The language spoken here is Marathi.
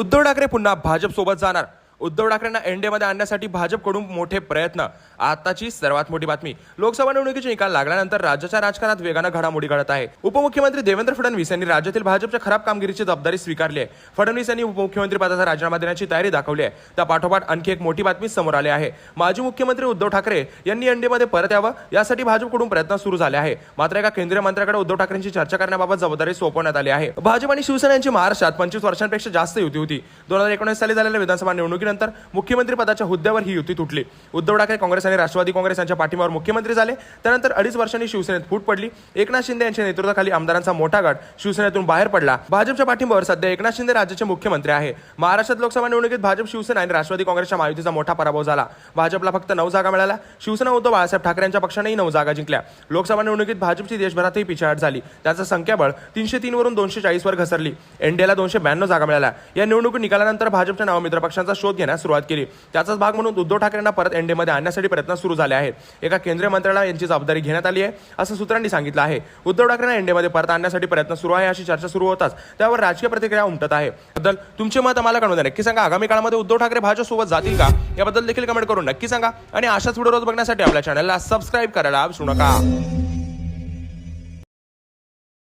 उद्धव ठाकरे पुन्हा भाजपसोबत जाणार. उद्धव ठाकरेंना एनडीएमध्ये आणण्यासाठी भाजपकडून मोठे प्रयत्न. आताची सर्वात मोठी बातमी. लोकसभा निवडणुकीचे निकाल लागल्यानंतर राज्याच्या राजकारणात वेगानं घडामोडी घडत आहे. उपमुख्यमंत्री देवेंद्र फडणवीस यांनी राज्यातील भाजपच्या खराब कामगिरीची जबाबदारी स्वीकारली आहे. फडणवीस यांनी उपमुख्यमंत्री पदाचा राजीनामा देण्याची तयारी दाखवली आहे. त्या पाठोपाठ आणखी एक मोठी बातमी समोर आली आहे. माजी मुख्यमंत्री उद्धव ठाकरे यांनी एनडीएमध्ये परत यावं यासाठी भाजपकडून प्रयत्न सुरू झाले आहे. मात्र एका केंद्रीय मंत्र्याकडे उद्धव ठाकरेंची चर्चा करण्याबाबत जबाबदारी सोपवण्यात आली आहे. भाजप आणि शिवसेना यांची महाराष्ट्रात पंचवीस वर्षांपेक्षा जास्त युती होती. दोन हजार एकोणीस साली झालेल्या विधानसभा निवडणुकीनंतर मुख्यमंत्री पदाच्या हुद्द्यावर ही युती तुटली. उद्धव ठाकरे काँग्रेस आणि राष्ट्रवादी काँग्रेस यांच्या पाठीमावर मुख्यमंत्री झाले. त्यानंतर अडीच वर्षांनी शिवसेनेत फूट पडली. एकनाथ शिंदे यांच्या नेतृत्वाखाली आमदारांचा मोठा गट शिवसेनेतून बाहेर पडला. भाजपच्या पाठिंब्यावर सध्या एकनाथ शिंदे राज्याचे मुख्यमंत्री आहे. महाराष्ट्रात लोकसभा निवडणुकीत भाजप शिवसेना आणि राष्ट्रवादी काँग्रेसच्या महायुतीचा मोठा पराभव झाला. भाजपला फक्त नऊ जागा मिळाल्या. शिवसेना उद्धव बाळासाहेब ठाकरे यांच्या पक्षानेही नऊ जागा जिंकल्या. लोकसभा निवडणुकीत भाजपची देशभरातही पिछाड झाली. त्याचं संख्याबळ तीनशे तीन वरून दोनशे चाळीस वर घसरली. एनडीएला दोनशे ब्याण्णव जागा मिळाल्या. या निवडणूक निकालानंतर भाजपच्या नवमित्र पक्षांचा शोध घेण्यास सुरुवात केली. त्याचाच भाग म्हणून उद्धव ठाकरेंना परत एनडीमध्ये आणण्यासाठी प्रयत्न सुरू झाले आहेत. एका केंद्रीय मंत्र्याला यांची जबाबदारी घेण्यात आली आहे असं सूत्रांनी सांगितलं आहे. उद्धव ठाकरेंना एनडीमध्ये परत आणण्यासाठी प्रयत्न सुरू आहे अशी चर्चा सुरू होताच. त्यावर राजकीय प्रतिक्रिया उमटत आहे. बद्दल तुमचे मत आम्हाला कळवून द्या. नक्की सांगा आगामी काळामध्ये उद्धव ठाकरे भाजपसोबत जातील का? याबद्दल देखील कमेंट करून नक्की सांगा. आणि अशाच व्हिडिओ रोज बघण्यासाठी आपल्या चॅनलला सबस्क्राईब करायला विसरू नका.